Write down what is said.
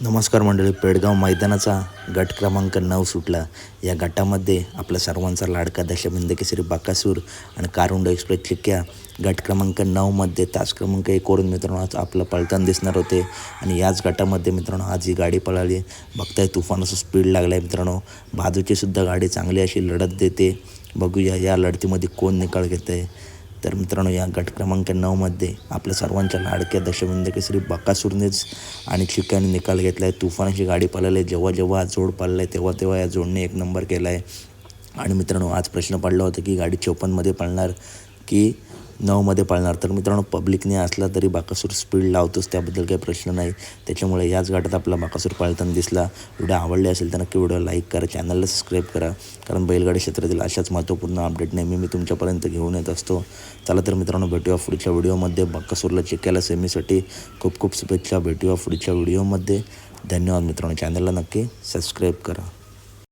नमस्कार मंडळी पेडगाव मैदानाचा गट क्रमांक नऊ सुटला. या गटामध्ये आपला सर्वांचा लाडका दशबिंद केसरी बाकासूर आणि कारुंड एक्सप्रेस चिक्क्या गट क्रमांक नऊमध्ये तास क्रमांक एकवरून मित्रांनो आज आपलं पळताना दिसणार होते. आणि याच गटामध्ये मित्रांनो आज ही गाडी पळाली. बघताय तुफान असं स्पीड लागलं आहे मित्रांनो. बाजूची सुद्धा गाडी चांगली अशी लढत देते. बघूया या लढतीमध्ये कोण निकाल घेत आहे तर मित्रांनो या गट क्रमांक नऊमध्ये आपल्या सर्वांच्या लाडक्या दशमिंद केसरी बकासूरनेच आणि चिक्याने निकाल घेतला आहे तुफानाची गाडी पाळली. आहे जेव्हा जेव्हा हा जोड पाळला आहे तेव्हा तेव्हा या जोडने एक नंबर केला आहे आणि मित्रांनो आज प्रश्न पडला होता की गाडी चोपन्नमध्ये पळणार की नऊमध्ये पळणार. तर मित्रांनो पब्लिकने असला तरी बाकासूर स्पीड लावतोच त्याबद्दल काही प्रश्न नाही. त्याच्यामुळे याच गाठात आपला बाकासूर पळताना दिसला. व्हिडिओ आवडले असेल तर नक्की व्हिडिओ लाईक करा चॅनलला सबस्क्राईब करा. कारण बैलगाडी क्षेत्रातील अशाच महत्त्वपूर्ण अपडेट नेहमी मी तुमच्यापर्यंत घेऊन येत असतो. चला तर मित्रांनो भेटूया पुढच्या व्हिडिओमध्ये. बाकासूरला चिक्याला सेमीसाठी खूप खूप शुभेच्छा. भेटूया पुढच्या व्हिडिओमध्ये. धन्यवाद मित्रांनो. चॅनलला नक्की सबस्क्राईब करा.